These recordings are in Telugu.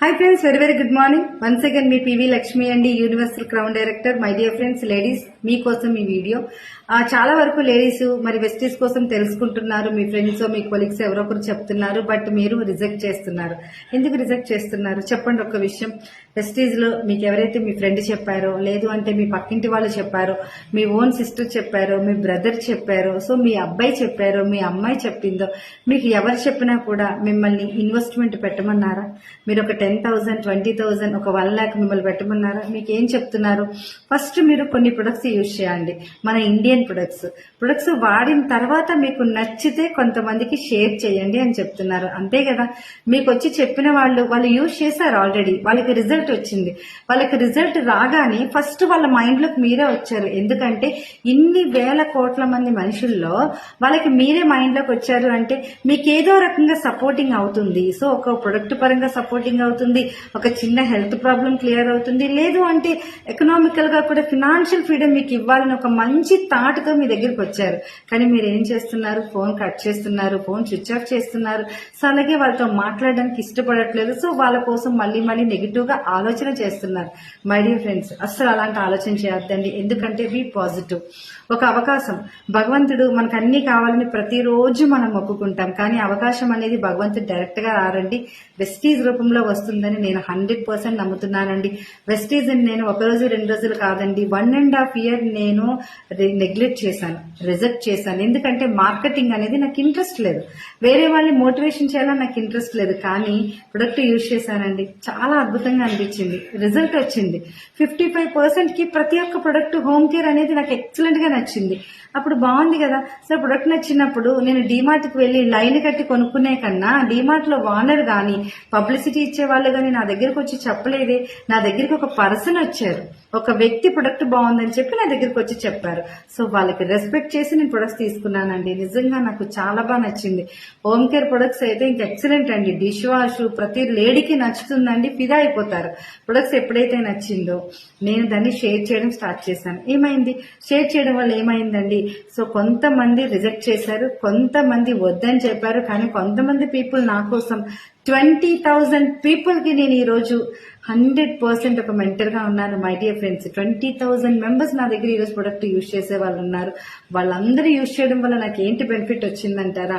Hi friends very very good morning once again మీ పివి లక్ష్మి అండి universal crown director my dear friends ladies మీకోసం ఈ వీడియో. చాలా వరకు లేడీస్ మరి వెస్టీస్ కోసం తెలుసుకుంటున్నారు. మీ ఫ్రెండ్స్ మీ కొలీగ్స్ ఎవరో ఒకరు చెప్తున్నారు బట్ మీరు రిజెక్ట్ చేస్తున్నారు. ఎందుకు రిజెక్ట్ చేస్తున్నారు? చెప్పండి ఒక విషయం. వెస్టీజ్లో మీకు ఎవరైతే మీ ఫ్రెండ్ చెప్పారో లేదు అంటే మీ పక్కింటి వాళ్ళు చెప్పారో మీ ఓన్ సిస్టర్ చెప్పారో మీ బ్రదర్ చెప్పారో సో మీ అబ్బాయి చెప్పారో మీ అమ్మాయి చెప్పిందో మీకు ఎవరు చెప్పినా కూడా మిమ్మల్ని ఇన్వెస్ట్మెంట్ పెట్టమన్నారా? మీరు ఒక టెన్ థౌసండ్ ట్వంటీ థౌసండ్ ఒక వన్ ల్యాక్ మిమ్మల్ని పెట్టమన్నారా? మీకు ఏం చెప్తున్నారు? ఫస్ట్ మీరు కొన్ని ప్రొడక్ట్స్ యూజ్ చేయండి. మన ఇండియన్ ప్రొడక్ట్స్. ప్రొడక్ట్స్ వాడిన తర్వాత మీకు నచ్చితే కొంతమందికి షేర్ చేయండి అని చెప్తున్నారు. అంతే కదా? మీకు వచ్చి చెప్పిన వాళ్ళు వాళ్ళు యూజ్ చేశారు ఆల్రెడీ. వాళ్ళకి రిజల్ట్ వచ్చింది. వాళ్ళకి రిజల్ట్ రాగానే ఫస్ట్ వాళ్ళ మైండ్లోకి మీరే వచ్చారు. ఎందుకంటే ఇన్ని వేల కోట్ల మంది మనుషుల్లో వాళ్ళకి మీరే మైండ్లోకి వచ్చారు అంటే మీకు ఏదో రకంగా సపోర్టింగ్ అవుతుంది. సో ఒక ప్రొడక్ట్ పరంగా సపోర్టింగ్ అవుతుంది. ఒక చిన్న హెల్త్ ప్రాబ్లం క్లియర్ అవుతుంది. లేదు అంటే ఎకనామికల్గా కూడా ఫినాన్షియల్ ఫ్రీడమ్ మీకు ఇవ్వాలని ఒక మంచి థాట్తో మీ దగ్గరికి వచ్చారు. కానీ మీరు ఏం చేస్తున్నారు? ఫోన్ కట్ చేస్తున్నారు ఫోన్ స్విచ్ ఆఫ్ చేస్తున్నారు. సో అలాగే వాళ్ళతో మాట్లాడడానికి ఇష్టపడట్లేదు. సో వాళ్ళ కోసం మళ్ళీ మళ్ళీ నెగిటివ్గా ఆలోచన చేస్తున్నారు. మై డియర్ ఫ్రెండ్స్ అస్సలు అలాంటి ఆలోచన చేయొద్దండి. ఎందుకంటే బీ పాజిటివ్. ఒక అవకాశం. భగవంతుడు మనకు అన్ని కావాలని ప్రతిరోజు మనం మొక్కుకుంటాం. కానీ అవకాశం అనేది భగవంతుడు డైరెక్ట్గా రారండి. వెస్టీజ్ రూపంలో వస్తుందని నేను హండ్రెడ్ పర్సెంట్ నమ్ముతున్నానండి. వెస్టీజ్ నేను ఒక రోజు రెండు రోజులు కాదండి. వన్ అండ్ హాఫ్ ఇయర్ నేను నెగ్లెక్ట్ చేశాను రిజెక్ట్ చేశాను. ఎందుకంటే మార్కెటింగ్ అనేది నాకు ఇంట్రెస్ట్ లేదు. వేరే వాళ్ళని మోటివేషన్ చేయాలని నాకు ఇంట్రెస్ట్ లేదు. కానీ ప్రొడక్ట్ యూజ్ చేశానండి. చాలా అద్భుతంగా అనిపించింది. రిజల్ట్ వచ్చింది. ఫిఫ్టీ ఫైవ్ పర్సెంట్కి ప్రతి ఒక్క ప్రొడక్ట్ హోమ్ కేర్ అనేది నాకు ఎక్సలెంట్గా నచ్చింది. అప్పుడు బాగుంది కదా. సో ప్రొడక్ట్ నచ్చినప్పుడు నేను డిమార్ట్కి వెళ్ళి లైన్ కట్టి కొనుక్కునే కన్నా డిమార్ట్లో వానర్ కానీ పబ్లిసిటీ ఇచ్చే వాళ్ళు కానీ నా దగ్గరకు వచ్చి చెప్పలేదే. నా దగ్గరికి ఒక పర్సన్ వచ్చారు. ఒక వ్యక్తి ప్రొడక్ట్ బాగుందని చెప్పి నా దగ్గరికి వచ్చి చెప్పారు. సో వాళ్ళకి రెస్పెక్ట్ చేసి నేను ప్రొడక్ట్స్ తీసుకున్నానండి. నిజంగా నాకు చాలా బాగా నచ్చింది. హోమ్ కేర్ ప్రొడక్ట్స్ అయితే ఇంకా ఎక్సలెంట్ అండి. డిష్ వాష్ ప్రతి లేడీకి నచ్చుతుందండి. ఫిదా అయిపోతారు. ప్రొడక్ట్స్ ఎప్పుడైతే నచ్చిందో నేను దాన్ని షేర్ చేయడం స్టార్ట్ చేశాను. ఏమైంది? షేర్ చేయడం వల్ల ఏమైందండి? సో కొంతమంది రిజెక్ట్ చేశారు. కొంతమంది వద్దని చెప్పారు. కానీ కొంతమంది పీపుల్ నా కోసం ట్వంటీ థౌజండ్ పీపుల్కి నేను ఈరోజు హండ్రెడ్ పర్సెంట్ ఒక మెంటర్గా ఉన్నాను my dear friends. Twenty thousand members నా దగ్గర ఈరోజు ప్రొడక్ట్ యూజ్ చేసే వాళ్ళు ఉన్నారు. వాళ్ళందరూ యూజ్ చేయడం వల్ల నాకు ఏంటి బెనిఫిట్ వచ్చిందంటారా?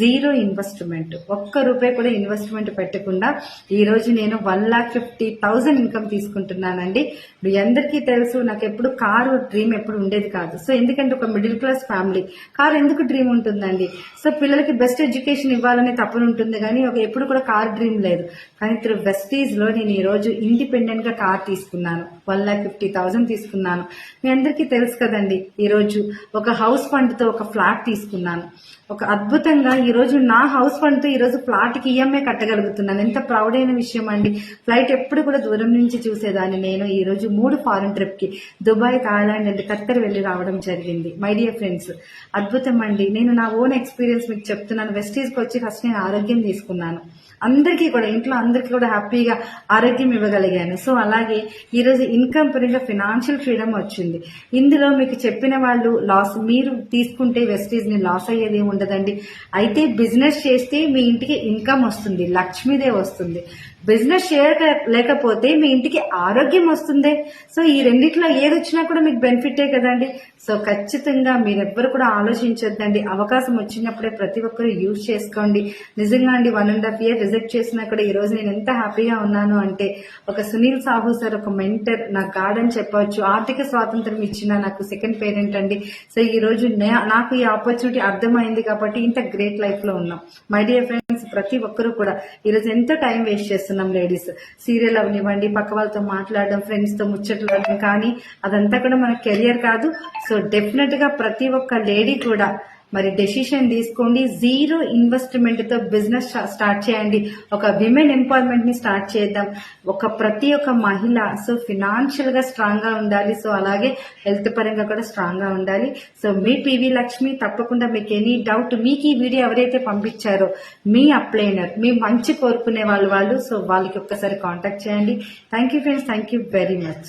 Zero investment. ఒక్క రూపాయి కూడా ఇన్వెస్ట్మెంట్ పెట్టకుండా ఈ రోజు నేను one lakh fifty thousand income తీసుకుంటున్నానండి. మీ అందరికీ తెలుసు నాకు ఎప్పుడు కారు డ్రీమ్ ఎప్పుడు ఉండేది కాదు. సో ఎందుకంటే ఒక మిడిల్ క్లాస్ ఫ్యామిలీ. కారు ఎందుకు డ్రీమ్ ఉంటుందండి? సో పిల్లలకి బెస్ట్ ఎడ్యుకేషన్ ఇవ్వాలని తప్పని ఉంటుంది కానీ ఒక ఎప్పుడు కూడా కార్ డ్రీమ్ లేదు. కానీ త్రూ వెస్టీజ్లో నేను ఈ రోజు ఇండిపెండెంట్గా కార్ తీసుకున్నాను. వన్ ల్యాక్ ఫిఫ్టీ థౌసండ్ తీసుకున్నాను. మీ అందరికీ తెలుసు కదండి ఈరోజు ఒక హౌస్ ఫండ్తో ఒక ఫ్లాట్ తీసుకున్నాను. ఒక అద్భుతంగా ఈరోజు నా హౌస్ ఫండ్తో ఈరోజు ఈ రోజు ఫ్లాట్కి ఈఎంఐ కట్టగలుగుతున్నాను. ఎంత ప్రౌడ్ అయిన విషయం అండి. ఫ్లైట్ ఎప్పుడు కూడా దూరం నుంచి చూసేదాన్ని నేను. ఈరోజు మూడు ఫారెన్ ట్రిప్కి దుబాయ్ థాయిలాండ్ అండ్ ఖత్తర్ వెళ్ళి రావడం జరిగింది. మై డియర్ ఫ్రెండ్స్ అద్భుతం అండి. నేను నా ఓన్ ఎక్స్పీరియన్స్ మీకు చెప్తున్నాను. వెస్టీజ్కి వచ్చి ఫస్ట్ నేను ఆరోగ్యం తీసుకున్నాను. అందరికీ కూడా ఇంట్లో అందరికీ కూడా హ్యాపీగా ఆరోగ్యం ఇవ్వగలిగాను. సో అలాగే ఈరోజు ఇన్కమ్ పరంగా ఫినాన్షియల్ ఫ్రీడమ్ వచ్చింది. ఇందులో మీకు చెప్పిన వాళ్ళు లాస్ మీరు తీసుకుంటే వెస్టీజ్ని లాస్ అయ్యేది ఉండదండి. అయితే బిజినెస్ చేస్తే మీ ఇంటికి ఇన్కమ్ వస్తుంది లక్ష్మీదే వస్తుంది. బిజినెస్ చేయక లేకపోతే మీ ఇంటికి ఆరోగ్యం వస్తుంది. సో ఈ రెండిట్లో ఏది వచ్చినా కూడా మీకు బెనిఫిటే కదండి. సో ఖచ్చితంగా మీరెవ్వరు కూడా ఆలోచించొద్దండి. అవకాశం వచ్చినప్పుడే ప్రతి ఒక్కరు యూజ్ చేసుకోండి. నిజంగా అండి one and half year reject చేసినా కూడా ఈ రోజు నేను ఎంత హ్యాపీగా ఉన్నాను అంటే ఒక సునీల్ సాహు సార్ ఒక మెంటర్ నా గార్డెన్ చెప్పవచ్చు. ఆర్థిక స్వాతంత్రం ఇచ్చిన నాకు సెకండ్ పేరెంట్ అండి. సో ఈ రోజు నే- నాకు ఈ ఆపర్చునిటీ అర్థమైంది కాబట్టి ఇంత గ్రేట్ లైఫ్లో ఉన్నాం. మై డియర్ ఫ్రెండ్స్ ప్రతి ఒక్కరూ కూడా ఈరోజు ఎంత ఎంతో టైం వేస్ట్ చేస్తున్నారు. చేస్తున్నాం లేడీస్. సీరియల్ అవనివ్వండి పక్క వాళ్ళతో మాట్లాడడం ఫ్రెండ్స్తో ముచ్చట్లు కానీ అదంతా కూడా మన కెరియర్ కాదు. సో డెఫినెట్గా ప్రతి ఒక్క లేడీ కూడా మరి డెసిషన్ తీసుకోండి. జీరో ఇన్వెస్ట్మెంట్తో బిజినెస్ స్టార్ట్ చేయండి. ఒక విమెన్ ఎంపవర్మెంట్ని స్టార్ట్ చేద్దాం. ఒక ప్రతి ఒక్క మహిళ సో ఫినాన్షియల్గా స్ట్రాంగ్గా ఉండాలి. సో అలాగే హెల్త్ పరంగా కూడా స్ట్రాంగ్గా ఉండాలి. సో మీ పివి లక్ష్మి తప్పకుండా మీకు ఎనీ డౌట్ మీకు ఈ వీడియో ఎవరైతే పంపించారో మీ అప్లైనర్ మీ మంచి కోరుకునే వాళ్ళు వాళ్ళు సో వాళ్ళకి ఒక్కసారి కాంటాక్ట్ చేయండి. Thank you friends thank you very much